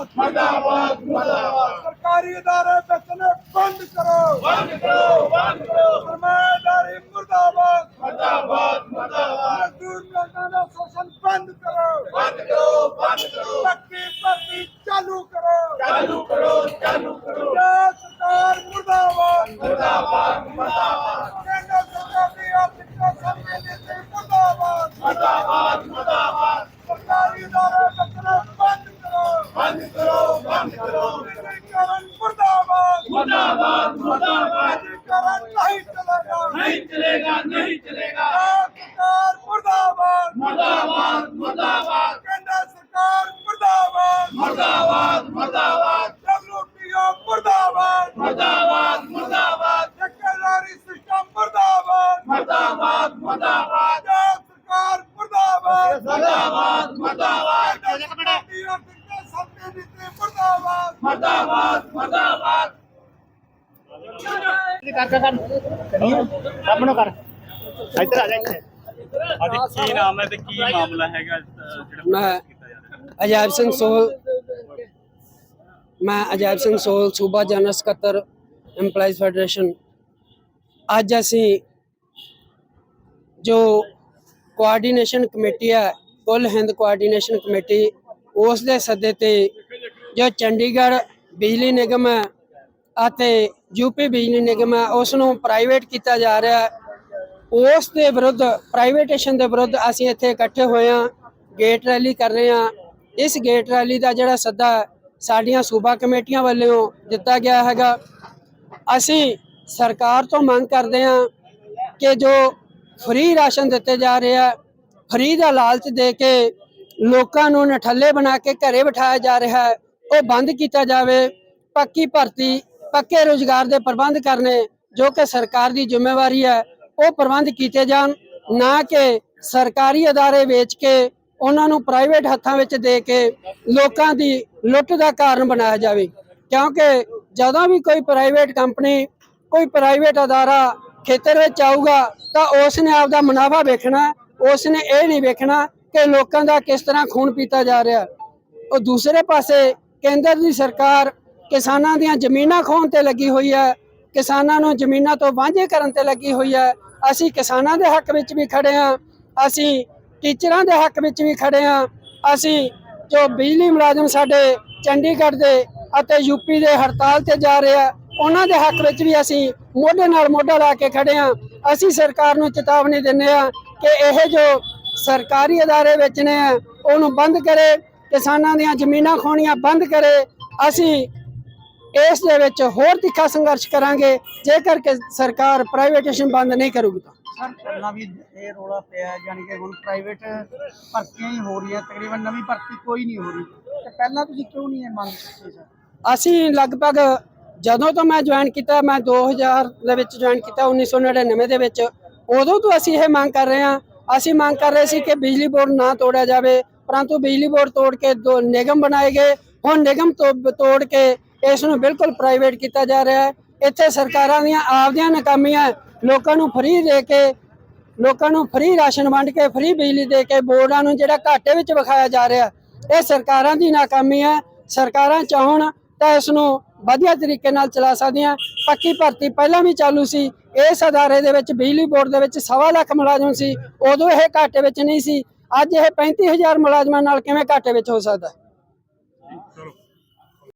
ਮੁਰਦਾਬਾਦ ਮਰਦਾਬਾਦ। ਸਰਕਾਰੀ ਅਦਾਰੇ ਵੇਚਣੇ ਬੰਦ ਕਰੋ। ਬੰਦ ਕਰੋ ਬੰਦ ਕਰੋ। ਮੁਰਦਾਬਾਦ ਮਰਦਾਬਾਦ। ਮਰਦਾਬਾਦ। ਨਿਜੀਕਰਨ ਮੁਰਦਾਬਾਦ। ਮਰਦਾਬਾਦ ਮਰਦਾਬਾਦ। ਨਿਜੀਕਰਨ ਨਹੀਂ ਚਲੇਗਾ। ਨਹੀਂ ਚਲੇਗਾ ਨਹੀਂ ਚਲੇਗਾ। ਸਰਕਾਰ ਮੁਰਦਾਬਾਦ। ਮਰਦਾਬਾਦ ਮਰਦਾਬਾਦ। ਕੇਂਦਰ ਸਰਕਾਰ ਮੁਰਦਾਬਾਦ। ਮਰਦਾਬਾਦ ਮਰਦਾਬਾਦ। ਡਬਲਯੂਟੀਓ ਮੁਰਦਾਬਾਦ। ਮਰਦਾਬਾਦ ਮਰਦਾਬਾਦ। ਠੇਕੇਦਾਰੀ ਸਿਸਟਮ ਮੁਰਦਾਬਾਦ। ਮਰਦਾਬਾਦ ਮਰਦਾਬਾਦ। ਸਰਕਾਰ ਮੁਰਦਾਬਾਦ। ਮਰਦਾਬਾਦ ਮਰਦਾਬਾਦ। ਮੁਰਦਾਬਾਦ ਮਰਦਾਬਾਦ। ਮਰਦਾਬਾਦ ਸਾਹਮਣੇ ਕਰ। ਇੱਧਰ ਆ ਜਾ ਇੱਥੇ। ਅੱਜ ਕੀ ਨਾਮ ਹੈ ਤੇ ਕੀ ਮਾਮਲਾ ਹੈਗਾ ਅਹ, ਜਿਹੜਾ ਮੈਂ ਕੀਤਾ ਜਾ ਰਿਹਾ ਅਜੈਬ ਸਿੰਘ ਸੋਲ ਮੈਂ ਅਜੈਬ ਸਿੰਘ ਸੋਲ ਸੂਬਾ ਜਨਰਲ ਸਕੱਤਰ EMPLOYEES ਫੈਡਰੇਸ਼ਨ ਅੱਜ ਅਸੀਂ ਜੋ ਕੋਆਰਡੀਨੇਸ਼ਨ ਕਮੇਟੀ ਹੈ ਕੁੱਲ ਹਿੰਦ ਕੋਆਰਡੀਨੇਸ਼ਨ ਕਮੇਟੀ ਉਸ ਦੇ ਸੱਦੇ ਤੇ ਜੋ ਚੰਡੀਗੜ੍ਹ ਬਿਜਲੀ ਨਿਗਮ ਹੈ ਅਤੇ ਯੂਪੀ ਬਿਜਲੀ ਨਿਗਮ ਹੈ, ਉਸ ਨੂੰ ਪ੍ਰਾਈਵੇਟ ਕੀਤਾ ਜਾ ਰਿਹਾ ਹੈ। ਉਸ ਦੇ ਵਿਰੁੱਧ ਪ੍ਰਾਈਵੇਟੇਸ਼ਨ ਦੇ ਵਿਰੁੱਧ ਅਸੀਂ ਇੱਥੇ ਇਕੱਠੇ ਹੋਏ ਹਾਂ ਗੇਟ ਰੈਲੀ ਕਰ ਰਹੇ ਹਾਂ। ਇਸ ਗੇਟ ਰੈਲੀ ਦਾ ਜਿਹੜਾ ਸੱਦਾ ਸਾਡੀਆਂ ਸੂਬਾ ਕਮੇਟੀਆਂ ਵੱਲੋਂ ਦਿੱਤਾ ਗਿਆ ਹੈਗਾ। ਅਸੀਂ ਸਰਕਾਰ ਤੋਂ ਮੰਗ ਕਰਦੇ ਹਾਂ ਕਿ ਜੋ ਫ੍ਰੀ ਰਾਸ਼ਨ ਦਿੱਤੇ ਜਾ ਰਹੇ ਆ ਫ੍ਰੀ ਦਾ ਲਾਲਚ ਦੇ ਕੇ ਲੋਕਾਂ ਨੂੰ ਨਠੱਲੇ ਬਣਾ ਕੇ ਘਰੇ ਬਿਠਾਇਆ ਜਾ ਰਿਹਾ ਹੈ। ਉਹ ਬੰਦ ਕੀਤਾ ਜਾਵੇ, ਪੱਕੀ ਭਰਤੀ, ਪੱਕੇ ਰੋਜ਼ਗਾਰ ਦੇ ਪ੍ਰਬੰਧ ਕਰਨੇ ਜੋ ਕਿ ਸਰਕਾਰ ਦੀ ਜ਼ਿੰਮੇਵਾਰੀ ਹੈ, ਉਹ ਪ੍ਰਬੰਧ ਕੀਤੇ ਜਾਣ, ਨਾ ਕਿ ਸਰਕਾਰੀ ਅਦਾਰੇ ਵੇਚ ਕੇ ਉਹਨਾਂ ਨੂੰ ਪ੍ਰਾਈਵੇਟ ਹੱਥਾਂ ਵਿੱਚ ਦੇ ਕੇ ਲੋਕਾਂ ਦੀ ਲੁੱਟ ਦਾ ਕਾਰਨ ਬਣਾਇਆ ਜਾਵੇ। ਕਿਉਂਕਿ ਜਦੋਂ ਵੀ ਕੋਈ ਪ੍ਰਾਈਵੇਟ ਕੰਪਨੀ, ਕੋਈ ਪ੍ਰਾਈਵੇਟ ਅਦਾਰਾ ਖੇਤਰ ਵਿੱਚ ਆਊਗਾ, ਤਾਂ ਉਸ ਨੇ ਆਪਦਾ ਮੁਨਾਫਾ ਵੇਖਣਾ ਉਸ ਨੇ ਇਹ ਨਹੀਂ ਵੇਖਣਾ ਕਿ ਲੋਕਾਂ ਦਾ ਕਿਸ ਤਰ੍ਹਾਂ ਖੂਨ ਪੀਤਾ ਜਾ ਰਿਹਾ। ਉਹ ਦੂਸਰੇ ਪਾਸੇ ਕੇਂਦਰ ਦੀ ਸਰਕਾਰ ਕਿਸਾਨਾਂ ਦੀਆਂ ਜ਼ਮੀਨਾਂ ਖੋਹਣ ਤੇ ਲੱਗੀ ਹੋਈ ਹੈ, ਕਿਸਾਨਾਂ ਨੂੰ ਜ਼ਮੀਨਾਂ ਤੋਂ ਵਾਂਝੇ ਕਰਨ ਤੇ ਲੱਗੀ ਹੋਈ ਹੈ। ਅਸੀਂ ਕਿਸਾਨਾਂ ਦੇ ਹੱਕ ਵਿੱਚ ਵੀ ਖੜੇ ਹਾਂ, ਅਸੀਂ ਟੀਚਰਾਂ ਦੇ ਹੱਕ ਵਿੱਚ ਵੀ ਖੜੇ ਹਾਂ। ਅਸੀਂ ਜੋ ਬਿਜਲੀ ਮੁਲਾਜ਼ਮ ਸਾਡੇ ਚੰਡੀਗੜ੍ਹ ਦੇ ਅਤੇ ਯੂਪੀ ਦੇ ਹੜਤਾਲ ਤੇ ਜਾ ਰਹੇ ਆ, ਉਹਨਾਂ ਦੇ ਹੱਕ ਵਿੱਚ ਵੀ ਅਸੀਂ ਮੋਢੇ ਨਾਲ ਮੋਢਾ ਲਾ ਕੇ ਖੜੇ ਹਾਂ। ਅਸੀਂ ਸਰਕਾਰ ਨੂੰ ਚੇਤਾਵਨੀ ਦਿੰਦੇ ਆ ਕਿ ਇਹ ਜੋ ਸਰਕਾਰੀ ਅਦਾਰੇ ਵੇਚਣੇ ਆ, ਉਹਨੂੰ ਬੰਦ ਕਰੇ ਕਿਸਾਨਾਂ ਦੀਆਂ ਜ਼ਮੀਨਾਂ ਖੋਣੀਆਂ ਬੰਦ ਕਰੇ ਅਸੀਂ ਇਸ ਦੇ ਵਿੱਚ ਹੋਰ ਤਿੱਖਾ ਸੰਘਰਸ਼ ਕਰਾਂਗੇ ਜੇਕਰ ਕਿ ਸਰਕਾਰ ਪ੍ਰਾਈਵੇਟੇਸ਼ਨ ਬੰਦ ਨਹੀਂ ਕਰੂਗੀ ਤਾਂ। ਸਰ ਪਹਿਲਾਂ ਵੀ ਇਹ ਰੋਲਾ ਪਿਆ ਹੈ, ਯਾਨੀ ਕਿ ਹੁਣ ਪ੍ਰਾਈਵੇਟ ਭਰਤੀਆਂ ਹੀ ਹੋ ਰਹੀਆਂ ਤਕਰੀਬਨ ਨਵੀਂ ਭਰਤੀ ਕੋਈ ਨਹੀਂ ਹੋ ਰਹੀ। ਤੇ ਪਹਿਲਾਂ ਤੁਸੀਂ ਕਿਉਂ ਨਹੀਂ ਇਹ ਮੰਗ ਕੀਤੀ ਸਰ? ਅਸੀਂ ਲਗਭਗ ਜਦੋਂ ਤੋਂ ਮੈਂ ਜੁਆਇਨ ਕੀਤਾ ਮੈਂ 2000 ਦੇ ਵਿੱਚ ਜੁਆਇਨ ਕੀਤਾ 1999 ਦੇ ਵਿੱਚ ਉਦੋਂ ਤੋਂ ਅਸੀਂ ਇਹ ਮੰਗ ਕਰ ਰਹੇ ਹਾਂ। ਅਸੀਂ ਮੰਗ ਕਰ ਰਹੇ ਸੀ ਕਿ ਬਿਜਲੀ ਬੋਰਡ ਨਾ ਤੋੜਿਆ ਜਾਵੇ ਪਰੰਤੂ ਬਿਜਲੀ ਬੋਰਡ ਤੋੜ ਕੇ ਦੋ ਨਿਗਮ ਬਣਾਏ ਗਏ। ਹੁਣ ਨਿਗਮ ਤੋਂ ਤੋੜ ਕੇ ਇਸ ਨੂੰ ਬਿਲਕੁਲ ਪ੍ਰਾਈਵੇਟ ਕੀਤਾ ਜਾ ਰਿਹਾ ਹੈ। ਇੱਥੇ ਸਰਕਾਰਾਂ ਦੀਆਂ ਆਪਦੀਆਂ ਨਾਕਾਮੀਆਂ ਲੋਕਾਂ ਨੂੰ ਫ੍ਰੀ ਦੇ ਕੇ, ਲੋਕਾਂ ਨੂੰ ਫ੍ਰੀ ਰਾਸ਼ਨ ਵੰਡ ਕੇ ਫ੍ਰੀ ਬਿਜਲੀ ਦੇ ਕੇ ਬੋਰਡਾਂ ਨੂੰ ਜਿਹੜਾ ਘਾਟੇ ਵਿੱਚ ਵਿਖਾਇਆ ਜਾ ਰਿਹਾ ਇਹ ਸਰਕਾਰਾਂ ਦੀ ਨਾਕਾਮੀ ਹੈ। ਸਰਕਾਰਾਂ ਚਾਹਣ ਤਾਂ ਇਸ ਨੂੰ ਵਧੀਆ ਤਰੀਕੇ ਨਾਲ ਚਲਾ ਸਕਦੀਆਂ ਪੱਕੀ ਭਰਤੀ ਪਹਿਲਾਂ ਵੀ ਚਾਲੂ ਸੀ। ਇਸ ਅਦਾਰੇ ਦੇ ਵਿੱਚ ਬਿਜਲੀ ਬੋਰਡ ਦੇ ਵਿੱਚ ਸਵਾ ਲੱਖ ਮੁਲਾਜ਼ਮ ਸੀ। ਉਦੋਂ ਇਹ ਘਾਟੇ ਵਿੱਚ ਨਹੀਂ ਸੀ। ਅੱਜ ਇਹ 35000 ਮੁਲਾਜ਼ਮਾਂ ਨਾਲ ਕਿਵੇਂ ਘਾਟੇ ਵਿੱਚ ਹੋ ਸਕਦਾ?